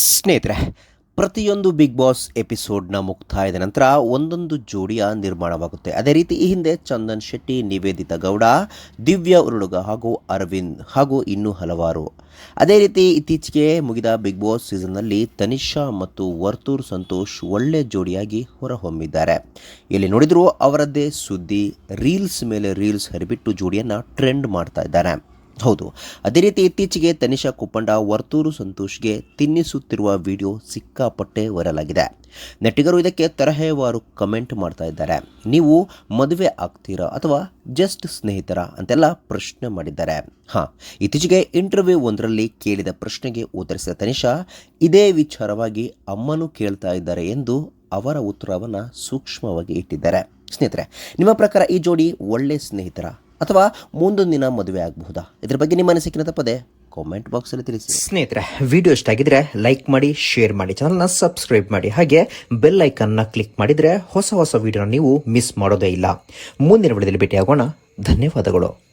ಸ್ನೇಹಿತರೆ, ಪ್ರತಿಯೊಂದು big boss ಎಪಿಸೋಡ್ನ ಮುಕ್ತಾಯದ ನಂತರ ಒಂದೊಂದು ಜೋಡಿಯ ನಿರ್ಮಾಣವಾಗುತ್ತೆ. ಅದೇ ರೀತಿ ಈ ಹಿಂದೆ ಚಂದನ್ ಶೆಟ್ಟಿ, ನಿವೇದಿತಾ ಗೌಡ, ದಿವ್ಯ ಉರುಳುಗ ಹಾಗೂ ಅರವಿಂದ್ ಹಾಗೂ ಇನ್ನೂ ಹಲವಾರು. ಅದೇ ರೀತಿ ಇತ್ತೀಚೆಗೆ ಮುಗಿದ ಬಿಗ್ ಬಾಸ್ ಸೀಸನ್ನಲ್ಲಿ ತನಿಷಾ ಮತ್ತು ವರ್ತೂರ್ ಸಂತೋಷ್ ಒಳ್ಳೆ ಜೋಡಿಯಾಗಿ ಹೊರಹೊಮ್ಮಿದ್ದಾರೆ. ಇಲ್ಲಿ ನೋಡಿದರೂ ಅವರದ್ದೇ ಸುದ್ದಿ, ರೀಲ್ಸ್ ಮೇಲೆ ರೀಲ್ಸ್ ಹರಿಬಿಟ್ಟು ಜೋಡಿಯನ್ನು ಟ್ರೆಂಡ್ ಮಾಡ್ತಾ ಇದ್ದಾರೆ. ಹೌದು. ಅದೇ ರೀತಿ ಇತ್ತೀಚೆಗೆ ತನಿಷಾ ಕುಪ್ಪಂಡ ವರ್ತೂರು ಸಂತೋಷ್ಗೆ ತಿನ್ನಿಸುತ್ತಿರುವ ವಿಡಿಯೋ ಸಿಕ್ಕಾಪಟ್ಟೆ ವೈರಲ್ ಆಗಿದೆ. ನಟಿಗರು ಇದಕ್ಕೆ ತರಹೇವಾರು ಕಮೆಂಟ್ ಮಾಡ್ತಾ ಇದ್ದಾರೆ. ನೀವು ಮದುವೆ ಆಗ್ತೀರಾ ಅಥವಾ ಜಸ್ಟ್ ಸ್ನೇಹಿತರ ಅಂತೆಲ್ಲ ಪ್ರಶ್ನೆ ಮಾಡಿದ್ದಾರೆ. ಹಾಂ, ಇತ್ತೀಚೆಗೆ ಇಂಟರ್ವ್ಯೂ ಒಂದರಲ್ಲಿ ಕೇಳಿದ ಪ್ರಶ್ನೆಗೆ ಉತ್ತರಿಸಿದ ತನಿಷಾ, ಇದೇ ವಿಚಾರವಾಗಿ ಅಮ್ಮನೂ ಕೇಳ್ತಾ ಇದ್ದಾರೆ ಎಂದು ಅವರ ಉತ್ತರವನ್ನು ಸೂಕ್ಷ್ಮವಾಗಿ ಇಟ್ಟಿದ್ದಾರೆ. ಸ್ನೇಹಿತರೆ, ನಿಮ್ಮ ಪ್ರಕಾರ ಈ ಜೋಡಿ ಒಳ್ಳೆ ಸ್ನೇಹಿತರ? ಅಥವಾ ಮುಂದೊಂದು ದಿನ ಮದುವೆ ಆಗಬಹುದಾ? ಇದ್ರ ಬಗ್ಗೆ ನಿಮ್ಮ ಅನಿಸಿಕೆನ ತಪ್ಪದೆ ಕಾಮೆಂಟ್ ಬಾಕ್ಸಲ್ಲಿ ತಿಳಿಸಿ. ಸ್ನೇಹಿತರೆ ವಿಡಿಯೋ ಇಷ್ಟ ಆಗಿದ್ರೆ ಲೈಕ್ ಮಾಡಿ ಶೇರ್ ಮಾಡಿ ಚಾನಲ್ನ ಸಬ್ಸ್ಕ್ರೈಬ್ ಮಾಡಿ. ಹಾಗೆ ಬೆಲ್ ಐಕನ್ನ ಕ್ಲಿಕ್ ಮಾಡಿದ್ರೆ ಹೊಸ ಹೊಸ ವಿಡಿಯೋನ ನೀವು ಮಿಸ್ ಮಾಡೋದೇ ಇಲ್ಲ. ಮುಂದಿನ ವಿಡಿಯೋದಲ್ಲಿ ಭೇಟಿಯಾಗೋಣ. ಧನ್ಯವಾದಗಳು.